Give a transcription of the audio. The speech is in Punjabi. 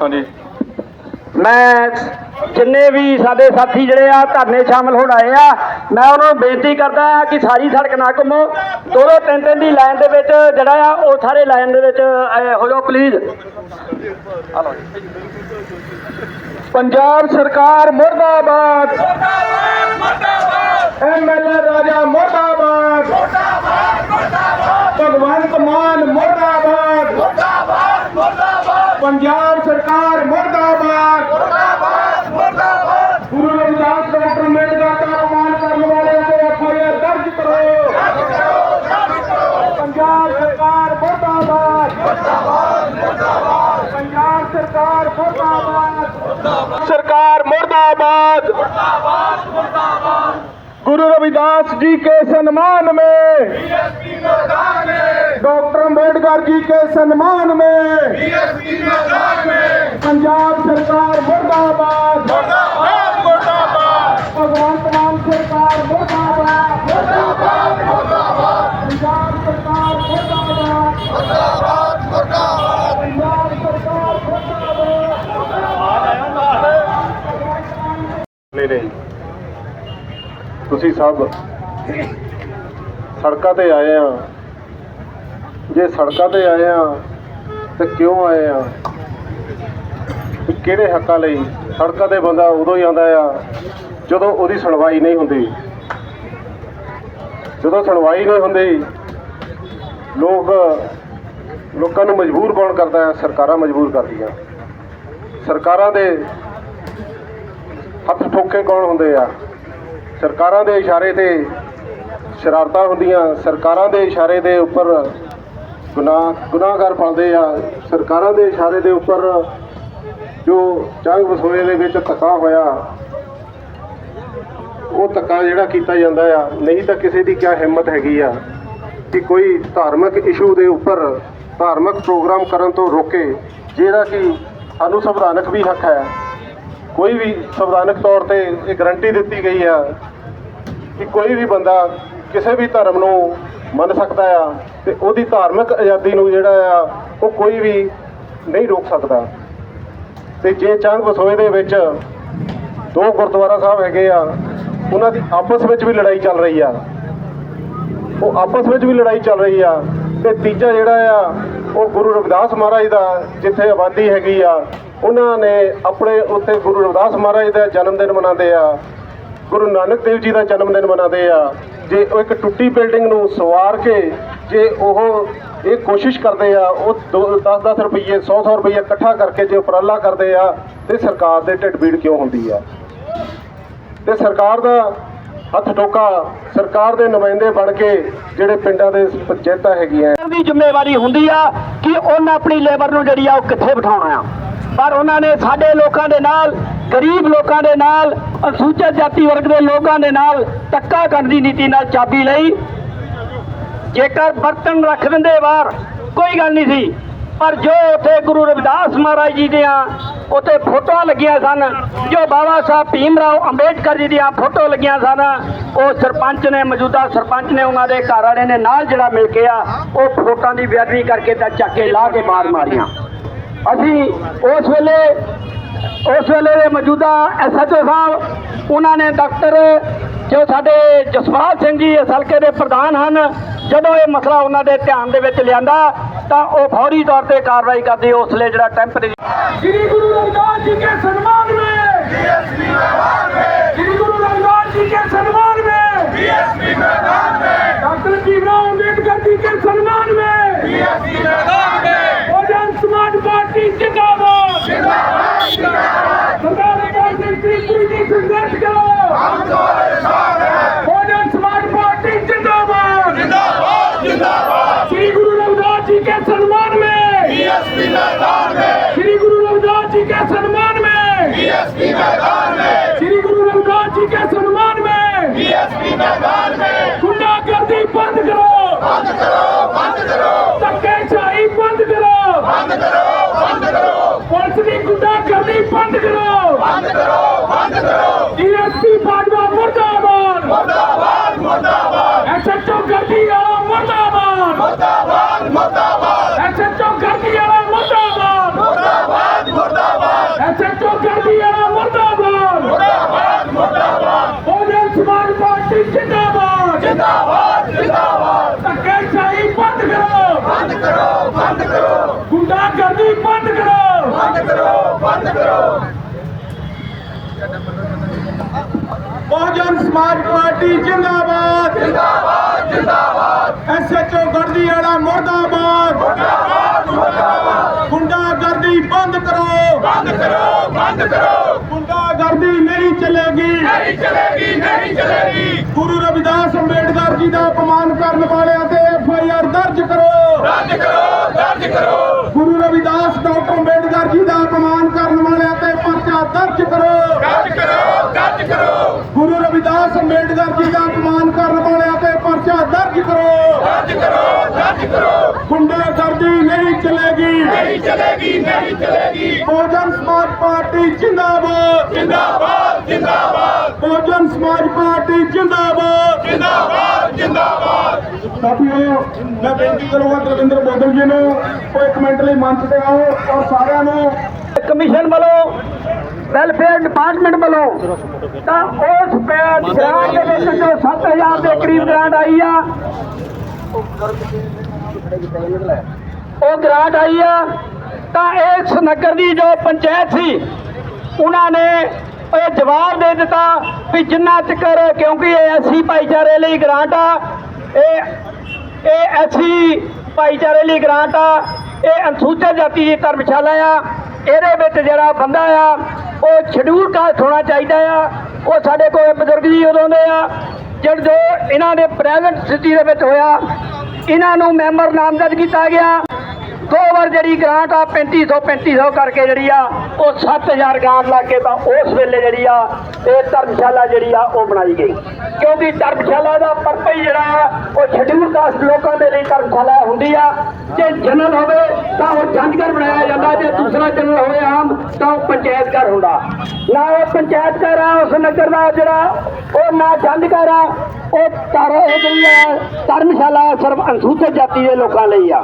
ਹਾਂਜੀ। ਮੈਂ ਜਿੰਨੇ ਵੀ ਸਾਡੇ ਸਾਥੀ ਜਿਹੜੇ ਆ ਧਰਨੇ ਸ਼ਾਮਲ ਹੋਣ ਆਏ ਆ ਮੈਂ ਉਹਨਾਂ ਨੂੰ ਬੇਨਤੀ ਕਰਦਾ ਆ ਕਿ ਸਾਰੀ ਸੜਕ ਨਾ ਘੁੰਮੋ। ਦੋ ਦੋ ਤਿੰਨ ਤਿੰਨ ਦੀ ਲਾਈਨ ਦੇ ਵਿੱਚ ਜਿਹੜਾ ਆ ਉਹ ਸਾਰੇ ਲਾਈਨ ਦੇ ਵਿੱਚ ਅਹ, ਹੋ ਜਾਓ ਪਲੀਜ਼ ਪੰਜਾਬ ਸਰਕਾਰ ਮੁਰਦਾਬਾਦ। ਐਮਐਲਏ ਰਾਜਾ ਮੁਰਦਾਬਾਦ। ਭਗਵੰਤ ਮਾਨ ਮੁਰਦਾਬਾਦ। ਪੰਜਾਬ ਸਰਕਾਰ ਮੁਰਦਾਬਾਦ ਗੁਰੂ ਰਵਿਦਾਸ ਡਾਕਟਰ ਅੰਬੇਡਕਰ ਦਾ ਅਪਮਾਨ ਕਰਨ ਵਾਲਿਆਂ ਤੇ ਐਫਆਈਆਰ ਦਰਜ ਕਰੋ ਪੰਜਾਬ ਸਰਕਾਰ ਮੁਰਦਾਬਾਦ ਪੰਜਾਬ ਸਰਕਾਰ ਮੁਰਦਾਬਾਦ ਸਰਕਾਰ ਮੁਰਦਾਬਾਦ गुरु रविदास जी के सम्मान में डॉक्टर अम्बेडकर जी के सम्मान में पंजाब सरकार मुर्दाबाद भगवंत मान सरकार मुर्दाबाद पंजाब सरकार मुर्दाबाद पंजाब सरकार मुर्दाबाद ਨਹੀਂ ਨਹੀਂ ਤੁਸੀਂ ਸਭ ਸੜਕਾਂ ਤੇ ਆਏ ਆ ਜੇ ਸੜਕਾਂ ਤੇ ਆਏ ਆ, ਤੇ ਕਿਉਂ ਆਏ ਆ? ਕਿਹੜੇ ਹੱਕਾਂ ਲਈ? ਸੜਕਾਂ ਤੇ ਬੰਦਾ ਉਦੋਂ ਹੀ ਆਉਂਦਾ ਆ, ਜਦੋਂ ਉਹਦੀ ਸੁਣਵਾਈ ਨਹੀਂ ਹੁੰਦੀ। ਜਦੋਂ ਸੁਣਵਾਈ ਨਹੀਂ ਹੁੰਦੀ, ਲੋਕ ਲੋਕਾਂ ਨੂੰ ਮਜਬੂਰ ਕੌਣ ਕਰਦਾ ਹੈ? ਸਰਕਾਰਾਂ ਮਜਬੂਰ ਕਰਦੀਆਂ। ਸਰਕਾਰਾਂ ਦੇ ਹੱਥ ਠੋਕੇ ਕੌਣ ਹੁੰਦੇ ਆ? ਸਰਕਾਰਾਂ ਦੇ ਇਸ਼ਾਰੇ ਤੇ ਸ਼ਰਾਰਤਾਂ ਹੁੰਦੀਆਂ। ਸਰਕਾਰਾਂ ਦੇ ਇਸ਼ਾਰੇ ਦੇ ਉੱਪਰ ਗੁਨਾਹ ਗੁਨਾਹਗਰ ਫਲਦੇ ਆ। ਸਰਕਾਰਾਂ ਦੇ ਇਸ਼ਾਰੇ ਦੇ ਉੱਪਰ ਜੋ ਜੰਗ ਵਸੋਏ ਦੇ ਵਿੱਚ ਧੱਕਾ ਹੋਇਆ, ਉਹ ਧੱਕਾ ਜਿਹੜਾ ਕੀਤਾ ਜਾਂਦਾ ਆ। ਨਹੀਂ ਤਾਂ ਕਿਸੇ ਦੀ ਕਿਆ ਹਿੰਮਤ ਹੈਗੀ ਆ ਕਿ ਕੋਈ ਧਾਰਮਿਕ ਇਸ਼ੂ ਦੇ ਉੱਪਰ ਧਾਰਮਿਕ ਪ੍ਰੋਗਰਾਮ ਕਰਨ ਤੋਂ ਰੋਕੇ, ਜਿਹੜਾ ਕਿ ਸਾਨੂੰ ਸੰਵਿਧਾਨਕ ਵੀ ਹੱਕ ਹੈ। ਕੋਈ ਵੀ ਸੰਵਿਧਾਨਕ ਤੌਰ ਤੇ ਇਹ ਗਰੰਟੀ ਦਿੱਤੀ ਗਈ ਆ ਕਿ ਕੋਈ ਵੀ ਬੰਦਾ ਕਿਸੇ ਵੀ ਧਰਮ ਨੂੰ ਮੰਨ ਸਕਦਾ ਆ ਤੇ ਉਹਦੀ ਧਾਰਮਿਕ ਆਜ਼ਾਦੀ ਨੂੰ ਜਿਹੜਾ ਆ, ਉਹ ਕੋਈ ਵੀ ਨਹੀਂ ਰੋਕ ਸਕਦਾ। ਤੇ ਜੇ ਚੰਗ ਵਸੋਏ ਦੇ ਵਿੱਚ ਦੋ ਗੁਰਦੁਆਰਾ ਸਾਹਿਬ ਹੈਗੇ ਆ, ਉਹਨਾਂ ਦੀ ਆਪਸ ਵਿੱਚ ਵੀ ਲੜਾਈ ਚੱਲ ਰਹੀ ਆ। ਉਹ ਆਪਸ ਵਿੱਚ ਵੀ ਲੜਾਈ ਚੱਲ ਰਹੀ ਆ ਤੇ ਤੀਜਾ ਜਿਹੜਾ ਆ, ਉਹ ਗੁਰੂ ਰਵਿਦਾਸ ਮਹਾਰਾਜ ਦਾ ਜਿੱਥੇ ਆਬਾਦੀ ਹੈਗੀ ਆ, ਉਹਨਾਂ ਨੇ ਆਪਣੇ ਉੱਥੇ ਗੁਰੂ ਰਵਿਦਾਸ ਮਹਾਰਾਜ ਦਾ ਜਨਮ ਦਿਨ ਮਨਾਉਂਦੇ ਆ, ਗੁਰੂ ਨਾਨਕ ਦੇਵ ਜੀ ਦਾ ਜਨਮ ਦਿਨ ਮਨਾਉਂਦੇ ਆ। ਜੇ ਉਹ ਇੱਕ ਟੁੱਟੀ ਬਿਲਡਿੰਗ ਨੂੰ ਸਵਾਰ ਕੇ ਜੇ ਉਹ ਇਹ ਕੋਸ਼ਿਸ਼ ਕਰਦੇ ਆ, ਉਹ 10-10 ਰੁਪਏ 100-100 ਰੁਪਏ ਇਕੱਠਾ ਕਰਕੇ ਜੇ ਉਪਰਾਲਾ ਕਰਦੇ ਆ, ਤੇ ਸਰਕਾਰ ਦੇ ਢਿੱਡ ਪੀੜ ਕਿਉਂ ਹੁੰਦੀ ਆ? ਤੇ ਸਰਕਾਰ ਦਾ ਹੱਥ ਟੋਕਾ ਸਰਕਾਰ ਦੇ ਨੁਮਾਇੰਦੇ ਬਣ ਕੇ ਜਿਹੜੇ ਪਿੰਡਾਂ ਦੇ ਪੰਚਾਇਤਾਂ ਹੈਗੀਆਂ। ਦੀ ਜ਼ਿੰਮੇਵਾਰੀ ਹੁੰਦੀ ਆ ਕਿ ਉਹਨਾਂ ਆਪਣੀ ਲੇਬਰ ਨੂੰ ਜਿਹੜੀ ਆ ਉਹ ਕਿੱਥੇ ਬਿਠਾਉਣਾ ਆ। ਪਰ ਉਹਨਾਂ ਨੇ ਸਾਡੇ ਲੋਕਾਂ ਦੇ ਨਾਲ ਗਰੀਬ ਲੋਕਾਂ ਦੇ ਨਾਲ ਅਨੁਸੂਚਿਤ ਜਾਤੀ ਵਰਗ ਦੇ ਲੋਕਾਂ ਦੇ ਨਾਲ ਧੱਕਾ ਕਰਨ ਦੀ ਨੀਤੀ ਨਾਲ ਚਾਬੀ ਲਈ। ਜੇਕਰ ਬਰਤਨ ਰੱਖ ਦਿੰਦੇ ਬਾਹਰ, ਕੋਈ ਗੱਲ ਨਹੀਂ ਸੀ। ਪਰ ਜੋ ਉੱਥੇ ਗੁਰੂ ਰਵਿਦਾਸ ਮਹਾਰਾਜ ਜੀ ਦੀਆਂ ਉੱਥੇ ਫੋਟੋਆਂ ਲੱਗੀਆਂ ਸਨ, ਜੋ ਬਾਬਾ ਸਾਹਿਬ ਭੀਮ ਰਾਓ ਅੰਬੇਡਕਰ ਜੀ ਦੀਆਂ ਫੋਟੋ ਲੱਗੀਆਂ ਸਨ, ਉਹ ਸਰਪੰਚ ਨੇ, ਮੌਜੂਦਾ ਸਰਪੰਚ ਨੇ ਉਹਨਾਂ ਦੇ ਘਰ ਵਾਲੇ ਨੇ ਨਾਲ ਜਿਹੜਾ ਮਿਲ ਕੇ ਆ, ਉਹ ਫੋਟੋਆਂ ਦੀ ਬੇਅਦਬੀ ਕਰਕੇ ਤਾਂ ਚੱਕੇ ਲਾ ਕੇ ਬਾਹਰ ਮਾਰੀਆਂ। ਅਸੀਂ ਉਸ ਵੇਲੇ ਉਸ ਵੇਲੇ ਦੇ ਮੌਜੂਦਾ ਐਸਐਚਓ ਸਾਹਿਬ ਉਹਨਾਂ ਨੇ ਡਾਕਟਰ ਜੋ ਸਾਡੇ ਜਸਪਾਲ ਸਿੰਘ ਜੀ ਇਸ ਹਲਕੇ ਦੇ ਪ੍ਰਧਾਨ ਹਨ ਜਦੋਂ ਇਹ ਮਸਲਾ ਉਹਨਾਂ ਦੇ ਧਿਆਨ ਦੇ ਵਿੱਚ ਲਿਆਂਦਾ ਤਾਂ ਉਹ ਫੌਰੀ ਤੌਰ ਤੇ ਕਾਰਵਾਈ ਕਰਦੀ ਉਸ ਲਈ ਜਿਹੜਾ ਟੈਂਪਰੇਰੀ ਸ੍ਰੀ ਗੁਰੂ ਰਵਿਦਾਸ ਜੀ ਕੇ ਸਨਮਾਨ ਵਿੱਚ ਬੀਐਸਪੀ ਮੈਦਾਨ ਵਿੱਚ ਸ੍ਰੀ ਗੁਰੂ ਰਵਿਦਾਸ ਜੀ ਕੇ ਸਨਮਾਨ ਵਿੱਚ ਬੀਐਸਪੀ ਮੈਦਾਨ ਵਿੱਚ ਡਾਕਟਰ ਜੀਵਰਾਮ ਅੰਬੇਡਕਰ ਜੀ ਕੇ ਸਨਮਾਨ ਵਿੱਚ रविदास जी के सम्मान में श्री गुरु रविदास जी के सम्मान में गुंडागर्दी बंद करो बंद करो बंद करो धक्केशाही बंद करो बंद करो बंद करो पुलिस की गुंडागर्दी बंद करो बंद करो बंद करो डीएसपी बाजवा मुर्दाबाद मुर्दाबाद मुर्दाबाद एसएचओ गर्दी ਜਿੰਦਾਬਾਦ ਜਿੰਦਾਬਾਦ। ਧੱਕੇਸ਼ਾਹੀ ਬੰਦ ਕਰੋ। ਬੰਦ ਕਰੋ ਬੰਦ ਕਰੋ। ਗੁੰਡਾਗਰਦੀ ਬੰਦ ਕਰੋ। ਬੰਦ ਕਰੋ ਬੰਦ ਕਰੋ। ਬਹੁਜਨ ਸਮਾਜ ਪਾਰਟੀ ਜਿੰਦਾਬਾਦ। ਜਿੰਦਾਬਾਦ ਜਿੰਦਾਬਾਦ। ਐਸਐਚਓ ਗੜਦੀ ਵਾਲਾ ਮੁਰਦਾਬਾਦ। ਮੁਰਦਾਬਾਦ ਮੁਰਦਾਬਾਦ। ਗੁੰਡਾਗਰਦੀ ਬੰਦ ਕਰੋ। ਬੰਦ ਕਰੋ ਬੰਦ ਕਰੋ। ਗੁੰਡਾਗਰਦੀ ਨਹੀਂ ਚੱਲੇਗੀ। ਨਹੀਂ ਚੱਲੇਗੀ ਨਹੀਂ ਚੱਲੇਗੀ। ਗੁਰੂ ਰਵਿਦਾਸ ਅੰਬੇਡਕਰ ਜੀ ਦਾ ਅਪਮਾਨ ਕਰਨ ਵਾਲਿਆਂ ਤੇ ਐਫਆਈਆਰ ਦਰਜ ਕਰੋ। ਦਰਜ ਕਰੋ ਦਰਜ ਕਰੋ। ਗੁਰੂ ਰਵਿਦਾਸ ਡਾਕਟਰ ਅੰਬੇਡਕਰ ਜੀ ਦਾ ਅਪਮਾਨ ਕਰਨ ਵਾਲਿਆਂ ਤੇ ਪਰਚਾ ਦਰਜ ਕਰੋ। ਦਰਜ ਕਰੋ ਦਰਜ ਕਰੋ। ਗੁਰੂ ਰਵਿਦਾਸ ਅੰਬੇਡਕਰ ਜੀ ਦਾ ਅਪਮਾਨ ਕਰਨ ਵਾਲਿਆਂ ਤੇ ਪਰਚਾ ਦਰਜ ਕਰੋ। ਦਰਜ ਕਰੋ ਦਰਜ ਕਰੋ। ਗੁੰਡਾਗਰਦੀ ਨਹੀਂ ਚੱਲੇਗੀ। ਨਹੀਂ ਚੱਲੇਗੀ ਨਹੀਂ ਚੱਲੇਗੀ। ਬਹੁਜਨ ਸਮਾਜ ਪਾਰਟੀ ਜਿੰਦਾਬਾਦ। ਜਿੰਦਾਬਾਦ। ਪਾਰਟੀ ਜਿੰਦਾਬਾਦ। ਜਿੰਦਾਬਾਦ ਜਿੰਦਾਬਾਦ। ਸਾਥੀਓ ਮੈਂ ਬੇਨਤੀ ਕਰੂੰਗਾ ਦਰਵਿੰਦਰ ਬੋਦਲ ਜੀ ਨੂੰ ਉਹ ਇੱਕ ਮਿੰਟ ਲਈ ਮੰਚ ਤੇ ਆਓ ਔਰ ਸਾਰਿਆਂ ਨੂੰ। ਕਮਿਸ਼ਨ ਵੱਲੋਂ ਵੈਲਫੇਅਰ ਡਿਪਾਰਟਮੈਂਟ ਵੱਲੋਂ ਤਾਂ ਉਸ ਗ੍ਰਾਂਟ ਦੇ ਵਿੱਚ ਜੋ 7000 ਦੇ ਕਰੀਬ ਗ੍ਰਾਂਟ ਆਈ ਆ ਉਹ ਗ੍ਰਾਂਟ ਆਈ ਆ ਤਾਂ ਇਸ ਨਗਰ ਦੀ ਜੋ ਪੰਚਾਇਤ ਸੀ ਉਹਨਾਂ ਨੇ ਇਹ ਜਵਾਬ ਦੇ ਦਿੱਤਾ ਵੀ ਜਿੰਨਾ ਚਿਕਰ ਕਿਉਂਕਿ ਇਹ ਐਸੀ ਭਾਈਚਾਰੇ ਲਈ ਗ੍ਰਾਂਟ ਆ, ਇਹ ਇਹ ਐਸੀ ਭਾਈਚਾਰੇ ਲਈ ਗ੍ਰਾਂਟ ਆ, ਇਹ ਅਨੁਸੂਚਿਤ ਜਾਤੀ ਦੀ ਧਰਮਸ਼ਾਲਾ ਆ, ਇਹਦੇ ਵਿੱਚ ਜਿਹੜਾ ਬੰਦਾ ਆ, ਉਹ ਸ਼ਡਿਊਲ ਕਾਸਟ ਹੋਣਾ ਚਾਹੀਦਾ ਆ, ਉਹ ਸਾਡੇ ਕੋਲ ਬਜ਼ੁਰਗ ਜੀ ਉਦੋਂ ਦੇ ਆ ਜਿਹੜੇ ਇਹਨਾਂ ਦੇ ਪ੍ਰਾਈਵੇਟ ਸਥਿਤੀ ਦੇ ਵਿੱਚ ਹੋਇਆ, ਇਹਨਾਂ ਨੂੰ ਮੈਂਬਰ ਨਾਮਜ਼ਦ ਕੀਤਾ ਗਿਆ। ਦੋ ਵਾਰ ਜਿਹੜੀ ਗ੍ਰਾਂਟ ਆ 3500 3500 ਕਰਕੇ ਜਿਹੜੀ ਆ, ਉਹ 7000 ਗ੍ਰਾਂਟ ਲਾ ਕੇ ਤਾਂ ਉਸ ਵੇਲੇ ਜਿਹੜੀ ਆ, ਇਹ ਧਰਮਸ਼ਾਲਾ ਜਿਹੜੀ ਆ, ਉਹ ਬਣਾਈ ਗਈ। ਕਿਉਂਕਿ ਧਰਮਸ਼ਾਲਾ ਦਾ ਪਰਪਸ ਹੀ ਜਿਹੜਾ ਆ, ਉਹ ਸ਼ਡਿਊਲ ਕਾਸਟ ਲੋਕਾਂ ਦੇ ਲਈ ਧਰਮਸ਼ਾਲਾ ਹੁੰਦੀ ਆ। ਜੇ ਜਨਰਲ ਹੋਵੇ, ਤਾਂ ਉਹ ਜੰਜ ਘਰ ਬਣਾਇਆ ਜਾਂਦਾ। ਜੇ ਦੂਸਰਾ ਜਨਰਲ ਹੋਵੇ ਆਮ, ਤਾਂ ਉਹ ਪੰਚਾਇਤ ਘਰ ਹੁੰਦਾ। ਨਾ ਉਹ ਪੰਚਾਇਤ ਘਰ ਆ, ਉਸ ਨਗਰ ਦਾ ਜਿਹੜਾ, ਉਹ ਨਾ ਜੰਜ ਘਰ ਆ, ਉਹ ਧਰ ਜਿਹੜੀ ਆ, ਧਰਮਸ਼ਾਲਾ ਸਿਰਫ ਅਨੁਸੂਚਿਤ ਜਾਤੀ ਦੇ ਲੋਕਾਂ ਲਈ ਆ।